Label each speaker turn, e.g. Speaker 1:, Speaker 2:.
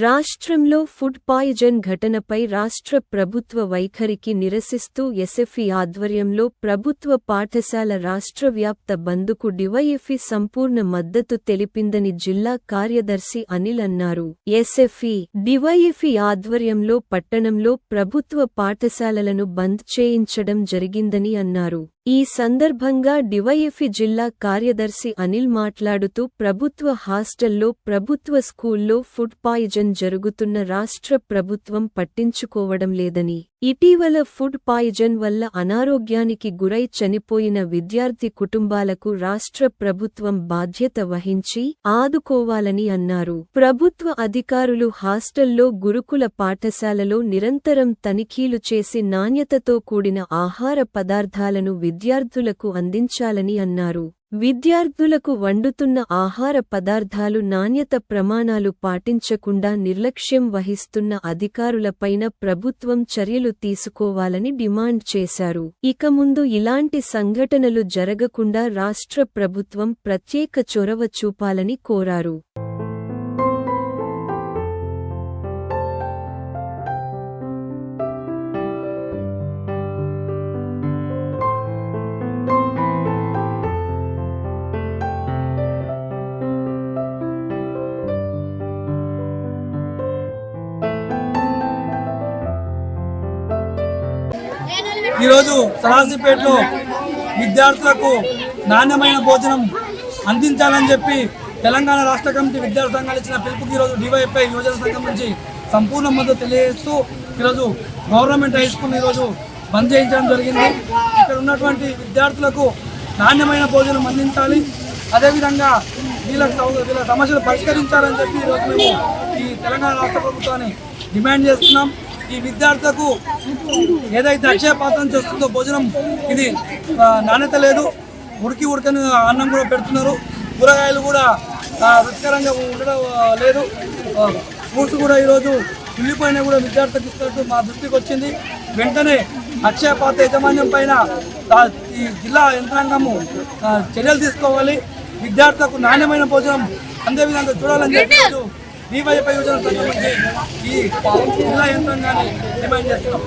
Speaker 1: రాష్ట్రంలో food poison ఘటనపై రాష్ట్ర ప్రభుత్వ వైఖరికి నిరసిస్తూ ఎస్ఎఫ్ఈ ఆధ్వర్యంలో ప్రభుత్వ పాఠశాల రాష్ట్రవ్యాప్త బందుకు డివైఎఫ్ఈ సంపూర్ణ మద్దతు తెలిపిందని జిల్లా కార్యదర్శి అనిల్ అన్నారు. ఎస్ఎఫ్ఈ డివైఎఫ్ఈ ఆధ్వర్యంలో పట్టణంలో ప్రభుత్వ పాఠశాలలను బంద్ చేయించడం జరిగిందని అన్నారు. ఈ సందర్భంగా డివైఎఫ్ఈ జిల్లా కార్యదర్శి అనిల్ మాట్లాడుతూ ప్రభుత్వ హాస్టల్లో ప్రభుత్వ స్కూల్లో ఫుడ్ పాయిజన్ జరుగుతున్న రాష్ట్ర ప్రభుత్వం పట్టించుకోవడం లేదని ఇటీవల ఫుడ్ పాయిజన్ వల్ల అనారోగ్యానికి గురై చనిపోయిన విద్యార్థి కుటుంబాలకు రాష్ట్ర ప్రభుత్వం బాధ్యత వహించి ఆదుకోవాలని అన్నారు. ప్రభుత్వ అధికారులు హాస్టల్లో గురుకుల పాఠశాలలో నిరంతరం తనిఖీలు చేసి నాణ్యతతో కూడిన ఆహార పదార్థాలను విద్యార్థులకు అందించాలని అన్నారు. విద్యార్థులకు వండుతున్న ఆహార పదార్థాలు నాణ్యత ప్రమాణాలు పాటించకుండా నిర్లక్ష్యం వహిస్తున్న అధికారులపైన ప్రభుత్వం చర్యలు తీసుకోవాలని డిమాండ్ చేశారు. ఇక ముందు ఇలాంటి సంఘటనలు జరగకుండా రాష్ట్ర ప్రభుత్వం ప్రత్యేక చొరవ చూపాలని కోరారు.
Speaker 2: ఈరోజు సరాసిపేటలో విద్యార్థులకు నాణ్యమైన భోజనం అందించాలని చెప్పి తెలంగాణ రాష్ట్ర కమిటీ విద్యార్థి సంఘాలు ఇచ్చిన పిలుపుకి ఈరోజు డివైఎఫ్ఐ యువజన సంఘం నుంచి సంపూర్ణ మద్దతు తెలియజేస్తూ ఈరోజు గవర్నమెంట్ హై స్కూల్ ఈరోజు బంద్ చేయించడం జరిగింది. ఇక్కడ ఉన్నటువంటి విద్యార్థులకు నాణ్యమైన భోజనం అందించాలి. అదేవిధంగా వీళ్ళ వీళ్ళ సమస్యలు పరిష్కరించాలని చెప్పి ఈరోజు మేము ఈ తెలంగాణ రాష్ట్ర ప్రభుత్వాన్ని డిమాండ్ చేస్తున్నాం. ఈ విద్యార్థులకు ఏదైతే అక్షయపాత్రం చేస్తుందో భోజనం ఇది నాణ్యత లేదు. ఉడికి ఉడకని అన్నం కూడా పెడుతున్నారు. కూరగాయలు కూడా రుచికరంగా ఉండడం లేదు. ఫ్రూట్స్ కూడా ఈరోజు ఉల్లిపోయినా కూడా విద్యార్థులకు ఇస్తున్నట్టు మా దృష్టికి వచ్చింది. వెంటనే అక్షయపాత్ర యాజమాన్యం పైన ఈ జిల్లా యంత్రాంగము చర్యలు తీసుకోవాలి. విద్యార్థులకు నాణ్యమైన భోజనం అందే విధంగా చూడాలని చెప్పి ఈరోజు డివైఎఫ్ఐ యోజన సంఘం నుంచి ఈ జిల్లా యంత్రాంగాన్ని డిమాండ్ చేస్తున్నాం.